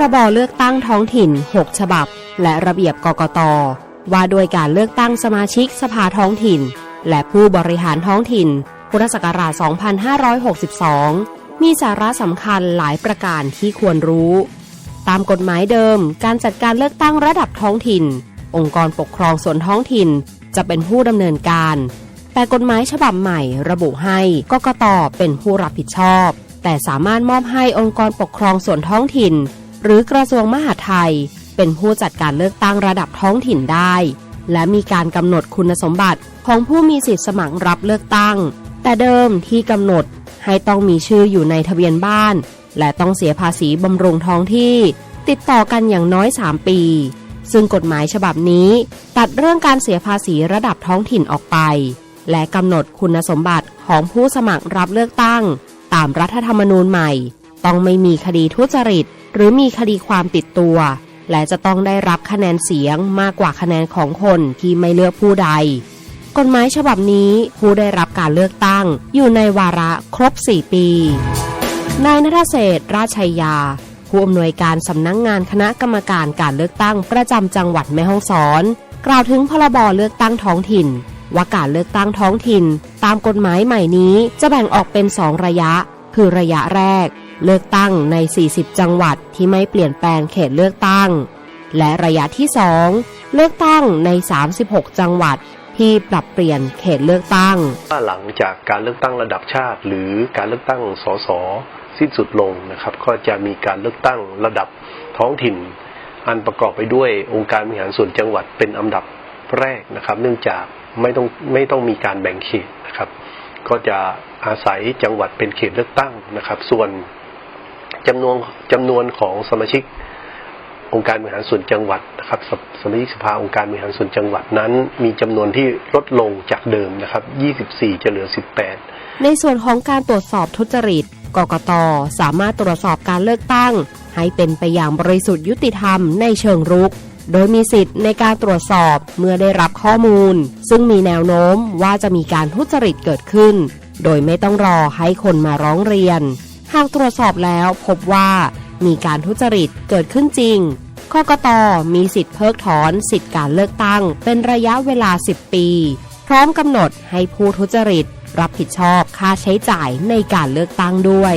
รบเลือกตั้งท้องถิ่น 6 ฉบับ และระเบียบกกต ว่าด้วยการเลือกตั้งสมาชิกสภาท้องถิ่น และผู้บริหารท้องถิ่น พุทธศักราช 2562 มีสาระสำคัญหลายประการที่ควรรู้ ตามกฎหมายเดิม การจัดการเลือกตั้งระดับท้องถิ่น องค์กรปกครองส่วนท้องถิ่นจะเป็นผู้ดำเนินการ แต่กฎหมายฉบับใหม่ระบุให้กกตเป็นผู้รับผิดชอบ แต่สามารถมอบให้องค์กรปกครองส่วนท้องถิ่น หรือกระทรวงมหาดไทย เป็นผู้จัดการเลือกตั้งระดับท้องถิ่นได้ และมีการกำหนดคุณสมบัติของผู้มีสิทธิสมัครรับเลือกตั้ง แต่เดิมที่กำหนดให้ต้องมีชื่ออยู่ในทะเบียนบ้าน และต้องเสียภาษีบำรุงท้องที่ ติดต่อกันอย่างน้อย 3 ปี ซึ่งกฎหมายฉบับนี้ ตัดเรื่องการเสียภาษีระดับท้องถิ่นออกไป และกำหนดคุณสมบัติของผู้สมัครรับเลือกตั้ง ตามรัฐธรรมนูญใหม่ ต้องไม่มีคดีทุจริต หรือมีคดีความติดตัว และจะต้องได้รับคะแนนเสียงมากกว่าคะแนนของคนที่ไม่เลือกผู้ใด กฎหมายฉบับนี้ผู้ได้รับการเลือกตั้ง อยู่ในวาระครบ 4 ปี นายนทเศรษฐราชชัยยา ผู้อำนวยการสำนักงงานคณะกรรมการการเลือกตั้งประจำจังหวัดแม่ฮ่องสอน กล่าวถึงพรบเลือกตั้งท้องถิ่นว่าการเลือกตั้งท้องถิ่น ตามกฎหมายใหม่นี้จะแบ่งออกเป็น 2 ระยะ คือระยะแรก เลือกตั้งใน 40 จังหวัดที่ไม่เปลี่ยนแปลงเขตเลือกตั้ง และระยะที่ 2 เลือกตั้งใน 36 จังหวัดที่ปรับเปลี่ยนเขตเลือกตั้งว่าหลังจากการเลือกตั้งระดับชาติ หรือการเลือกตั้งสสสิ้นสุดลงนะครับก็จะมีการเลือกตั้งระดับท้องถิ่น อันประกอบไปด้วยองค์การบริหารส่วนจังหวัดเป็นอันดับแรกนะครับ เนื่องจากไม่ต้องไม่ต้องมีการแบ่งเขตนะครับ ก็จะอาศัยจังหวัดเป็นเขตเลือกตั้งนะครับ ส่วน จำนวนจำนวนของสมาชิกองค์การบริหารส่วนจังหวัดนะครับสสมาชิกสภาองค์การบริหารส่วนจังหวัดนั้น มีจำนวนที่ลดลงจากเดิมนะครับ 24 จะเหลือ 18 ในส่วนของการตรวจสอบทุจริต กกต สามารถตรวจสอบการเลือกตั้ง ให้เป็นไปอย่างบริสุทธิ์ยุติธรรมในเชิงรุก โดยมีสิทธิ์ในการตรวจสอบเมื่อได้รับข้อมูล ซึ่งมีแนวโน้มว่าจะมีการทุจริตเกิดขึ้น โดยไม่ต้องรอให้คนมาร้องเรียน หากตรวจสอบแล้วพบว่ามีการทุจริตเกิดขึ้นจริงกกตมีสิทธิ์เพิกถอนสิทธิการเลือกตั้ง เป็นระยะเวลา 10 ปี พร้อมกำหนดให้ผู้ทุจริต รับผิดชอบค่าใช้จ่ายในการเลือกตั้งด้วย